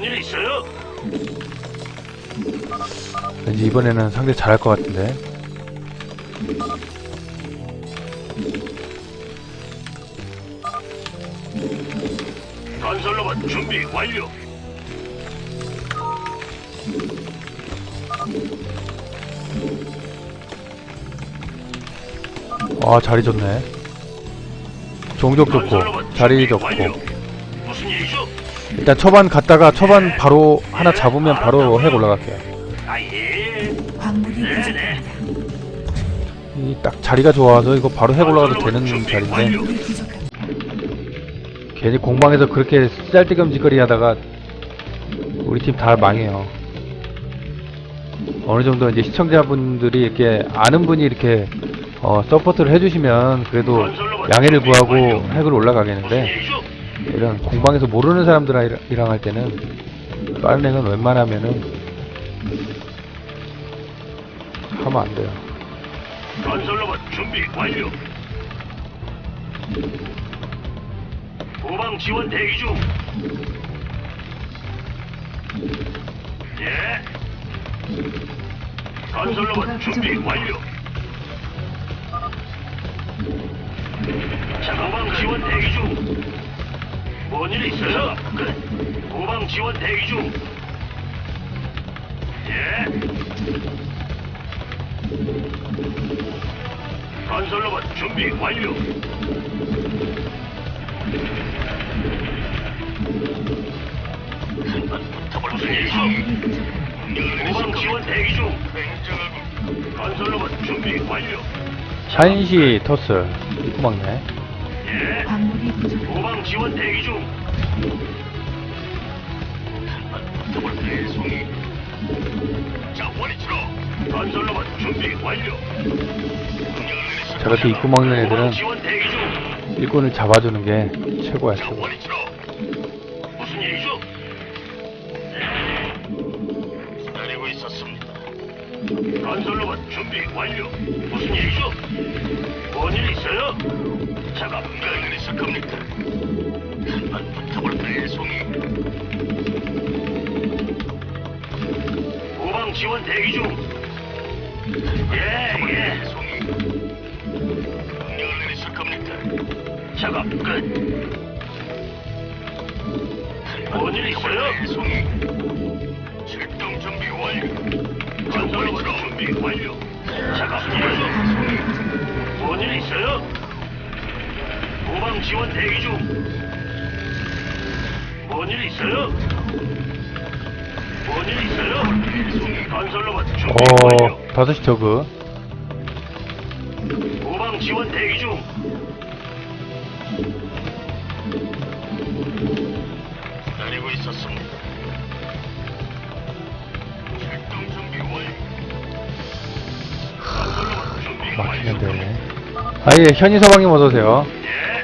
뭔일 있어요? 왠지 이번에는 상대 잘할 것 같은데. 건설로봇 준비 완료. 와, 자리 좋네. 종족 좋고, 자리 좋고. 일단 초반 갔다가 초반 바로 하나 잡으면 바로 핵 올라갈게요. 아 예. 광물이 네네. 부족합니다. 이 딱 자리가 좋아서 이거 바로 핵 올라가도 되는 자리인데 완료. 광물이 부족합니다. 괜히 공방에서 그렇게 쌀뜨겸짓거리 하다가 우리 팀 다 망해요. 어느 정도 이제 시청자분들이 이렇게 아는 분이 이렇게 어, 서포트를 해주시면 그래도 양해를 구하고 핵을 올라가겠는데 일 이런 공방에서 모르는 사람들이랑 할 때는 빠른 핵은 웬만하면은 하면 안 돼요. 건설로봇 준비 완료. 후방 지원 대기 중. 예. 건설로봇 준비 완료. 자, 후방 지원 대기 중. 뭔일 있어요? 끝. 후방 지원 대기 중. 예. 건설로봇 준비 완료. 무슨 일이죠? 후방 지원 대기 중. 건설로봇 준비 완료. 한시 토스 입구 막네. 예. 광물이 부족합니다. 후방 지원 대기 중. 자, 원위치로. 건설로봇 준비 완료. 저렇게 입구 막는 애들은. 일꾼을 잡아주는 게 최고야. 자, 최고. 원위치로. 무슨 일이죠? 기다리고 있었습니다. 건설로봇 준비 완료. 무슨 일이죠? 뭔일 있어요? 작업 끝 있을 겁니까? 한번 붙어볼까요, 송이? 후방 지원 대기 중. 예, 예. 송이. 명령을 내리실 겁니까? 작업 끝. 뭔일 있어요? 송이. 출동 준비 완료. 건설로봇 준비 완료. 작업 완료. 뭔일 있어요? 후방 지원 대기 중. 뭔일 있어요? 뭔일 있어요? 건설로봇 준비 완료. 어, 다섯 시 저그. 후방 지원 대기 중. 기다리고 있었습니다. 출동 준비 완료. 건설로봇 준비 완료. 막히는데. 아예 현이 서방님 어서 오세요. 예.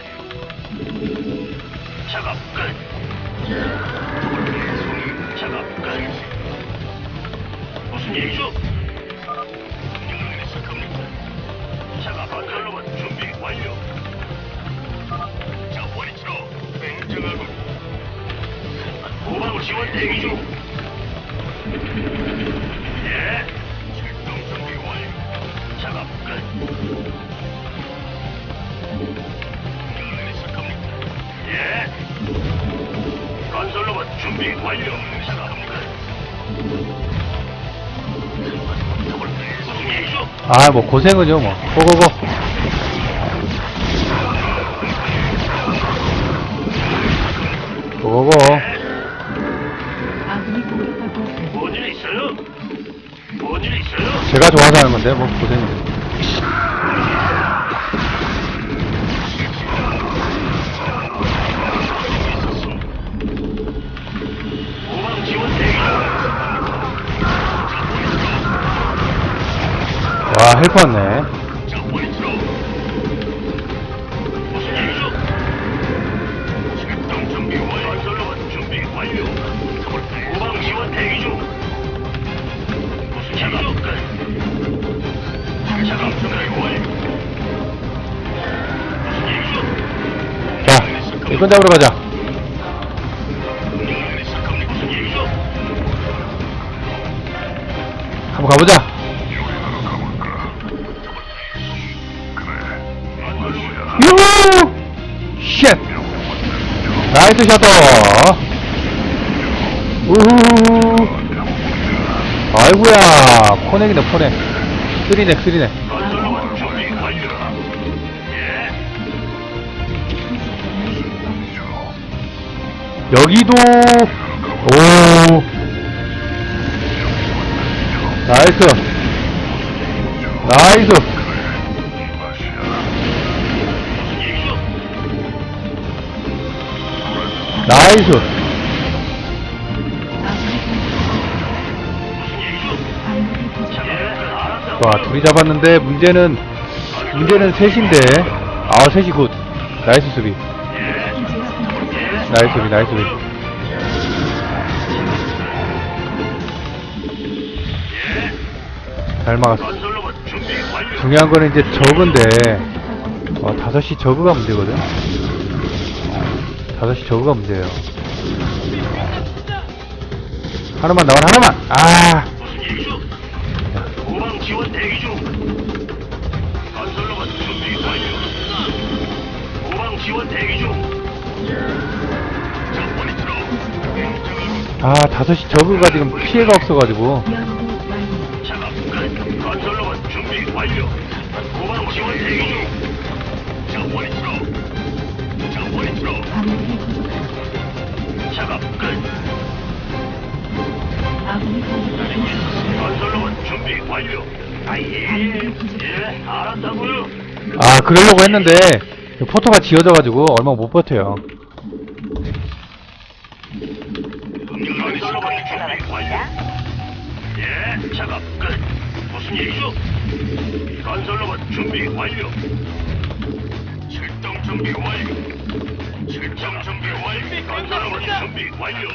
아, 뭐 고생은요, 뭐. 고고고. 고고고. 제가 좋아서 하는 건데, 뭐 중. 와, 헬프 왔네. 이건 잡으러 가자. 한번 가보자. 유후! 쉣! 나이스 샷터! 우후! 아이구야 코넥이네 코넥 쓰리네, 쓰리네. 여기도, 오! 나이스! 나이스! 나이스! 와, 둘이 잡았는데, 문제는, 문제는 셋인데, 아, 셋이 굿. 나이스 수비. 나이스 수비, 나이스 수비. 잘 막았어. 중요한 거는 이제 저그인데, 어, 5시 저그가 문제거든? 5시 저그가 문제예요. 하나만 나와, 하나만! 아! 지원 대기 중. 아, 5시 저그가 지금 피해가 없어가지고. 아, 그러려고 했는데, 포터가 지어져가지고 얼마 못 버텨요. 예, 작업 끝. 무슨 일이죠? 건설로만 준비 완료. 출동 준비 완료. 출동 준비 완료. 건설로만 준비 완료.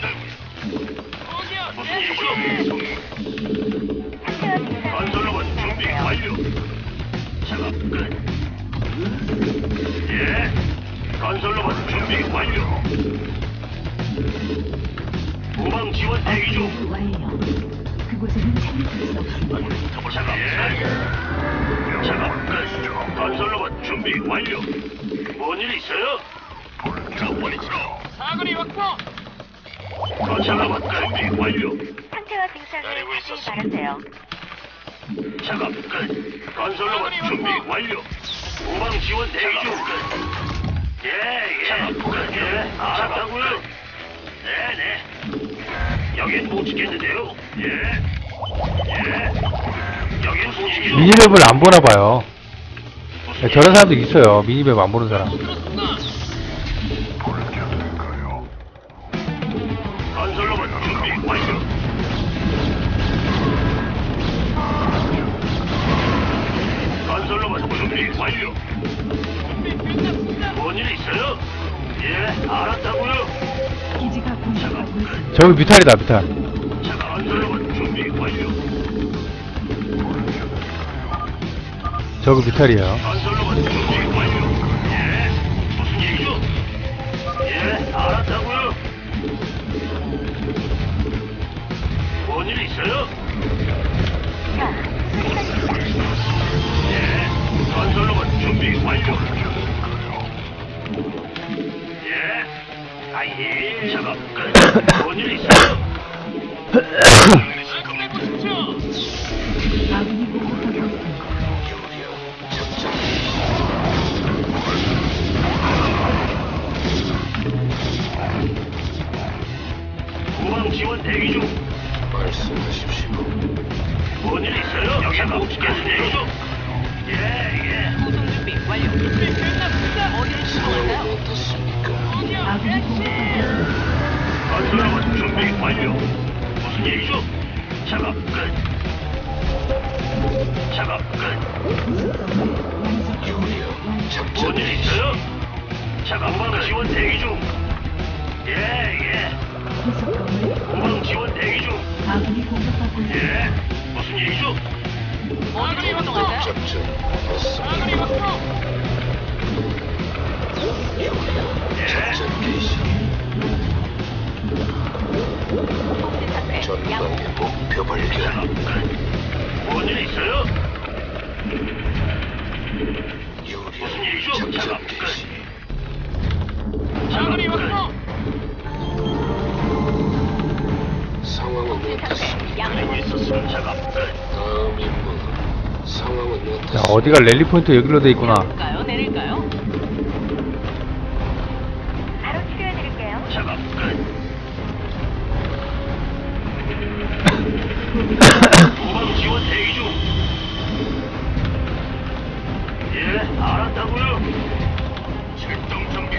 무슨 일이죠? 건설로만 준비 완료. 후방 지원 대기 중. 완료. 그곳에는 착륙할 수 없습니다. 작업 예. 작업 끝. 건설로봇 준비 완료. 뭔일 있어요? 자, 원이죠. 사거리 확보! 건설로봇 준비 완료. 상태와 증상을 자세히 말하세요. 작업 끝. 건설로봇 준비 완료. 후방 지원 대기 중. 끝. 예, 예. 작업 끝. 예, 알았다고요. 네, 네. 여긴 못 지켰는데요. 예. 예. 여긴 못 지켰. 미니맵을 안 보나 봐요. 네, 저런 사람도 있어요. 미니맵 안 보는 사람. 저기. 저기 뮤탈이에요. 건설로봇 준비 완료. 아예, 작업 끝. 뭔일? 말씀해보십시오! 아군이 공격받고 있습니다. 후방 지원 대기 중. 말씀하십시오. 뭔일 있어요? 여기 못 지켰는데요? 예, 예. 구성 준비 완료. 준비 끝났습니다. 어디를 시도할까요? 아군이 공격받고. 건설로봇 준비 완료. 무슨 일이죠? 작업 끝. 작업 끝. 완성. 뭔일 있어요? 작업 후방 지원 대기 중. 예, 예. 후방 지원 대기 중. 아군이 공격받고 있습니다. 예. 무슨 일이죠? 어디로 이동할까요? 작전 어떻습니까? 사거리 확보! 예. 작전 개시 전방의 목표 발견 작업 끝. 뭔일 있어요? 무슨 일이죠? 작전 작업 끝. 개시. 작업 아군이 끝. 왔어. 상황은 어떻습니까? 그리고 있었으면 작업 끝. 다음 임무 상황은 자, 어떻습니까? 어디가 랠리 포인트 여기로 돼 있구나. 내릴까요? 내릴까요?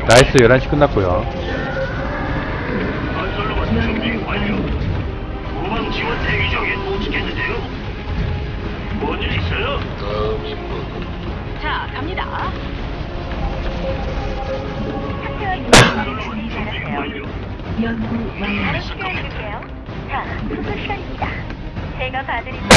나이스 11시 끝났고요. 건설로봇 준비 완료. 후방 지원 대기 중에 못 지켰는데요. 뭔일 있어요? 다음 임무 자, 갑니다. 건설로봇 준비. 연구 완료. 수술 시간입니다. 제가 봐드릴게요.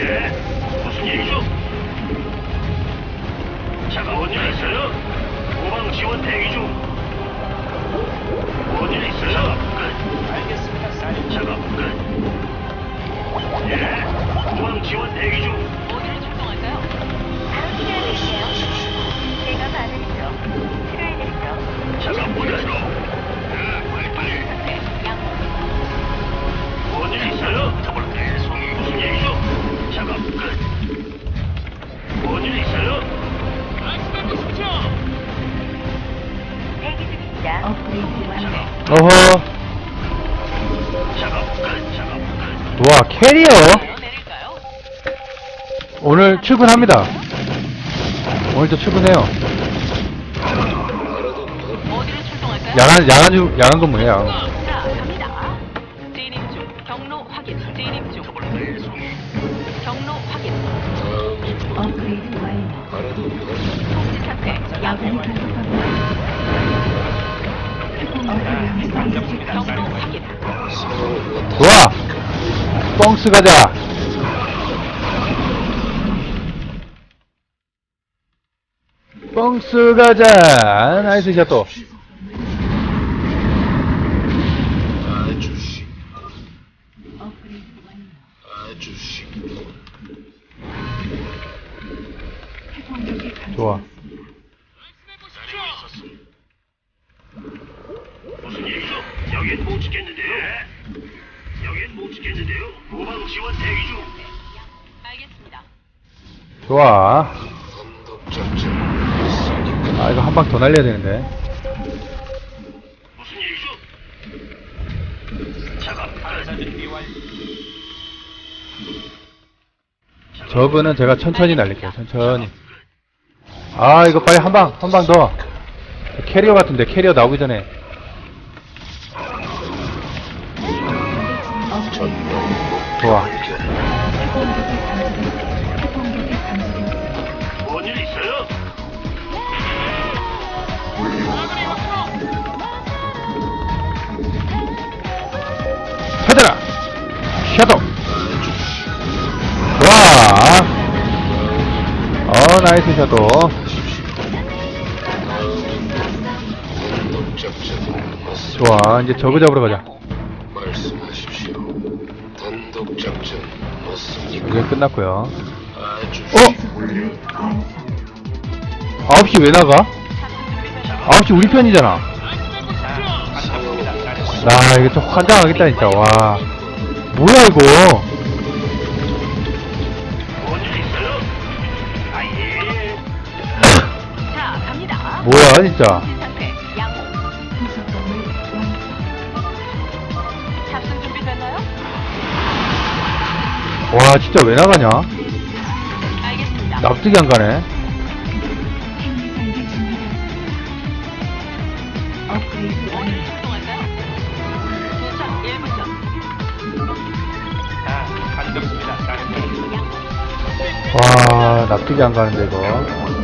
예, 무슨 일이죠? 작업 뭔일 있어요? 후방 지원 대기 중. 뭔일 있어요? 끝. 알겠습니다, 사령. 작업 끝. 예, 후방 지원 대기 중. 어디를 출동할까요? 바로 치료해드릴게요. 제가 봐드리죠. 치료해드리죠. 작업 끝. 예, 빨리빨리. 상태 양. 뭔일 있어요? 뭔일 있어요? 말씀해 주십시오. 대기 중입니다. 업그레이드 완료. 어허. 작업 끝. 작업 끝. 와, 캐리어? 내릴까요? 오늘 출근합니다. 오늘 저 출근해요. 출동할까요? 야간, 야간, 주- 야간 근무해요. 좋아! 뻥스 가자! 뻥스 가자! 나이스 샷도. 좋아. 무슨 일이죠? 여긴 못 지켰는데요. 여긴 못 지켰는데요. 후방 지원 대기 중. 알겠습니다. 좋아. 아, 이거 한 방 더 날려야 되는데. 무슨 일이죠? 저거는 제가 천천히 날릴게요. 천천히. 아, 이거 빨리 한 방, 한 방 더. 캐리어 같은데, 캐리어 나오기 전에. 좋아. 헤드라! 샤도우! 좋아! 어, 나이스 샤도 작전. 좋아, 이제 저거 잡으러 가자. 말씀하십시오. 단독 작전 맞습니까? 이제 끝났고요 아주 어? 계속을 완성. 9시 왜 나가? 9시 우리 편이잖아. 나 이거 좀 환장하겠다, 진짜. 와. 뭐야, 이거. 뭐야, 진짜. 와, 진짜 왜 나가냐? 알겠습니다. 납득이 안 가네. 업그레이드 어디를 완료. 출동할까요? 도착 1분 전. 와, 납득이 안 가는데, 이거.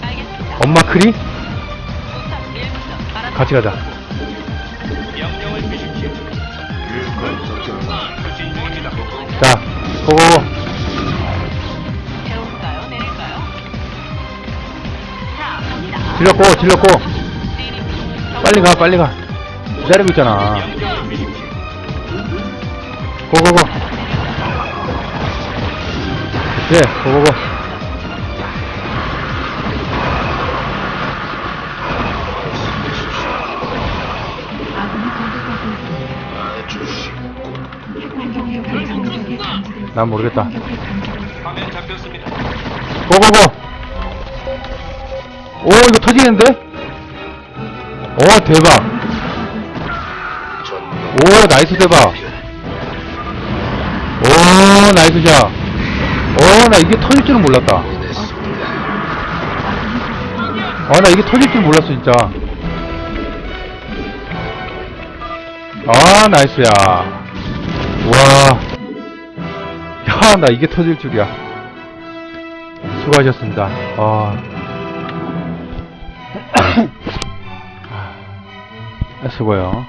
알겠습니다. 엄마 크리? 우선 1부터 알아서 같이 가자. 자, 고고고. 질렀고, 질렀고. 빨리 가, 빨리 가. 기다리고 있잖아. 고고고. 네, 고고고. 난 모르겠다. 공격에 감지되었습니다. 고고고. 오, 이거 터지겠는데? 오, 대박. 전 오, 나이스 대박. 오, 나이스 샷. 오, 나 이게 터질 줄은 몰랐다. 아, 나 이게 터질 줄 몰랐어, 진짜. 아, 나이스야. 와. 야, 나 이게 터질 줄이야. 수고하셨습니다. 아. 아, 수고요.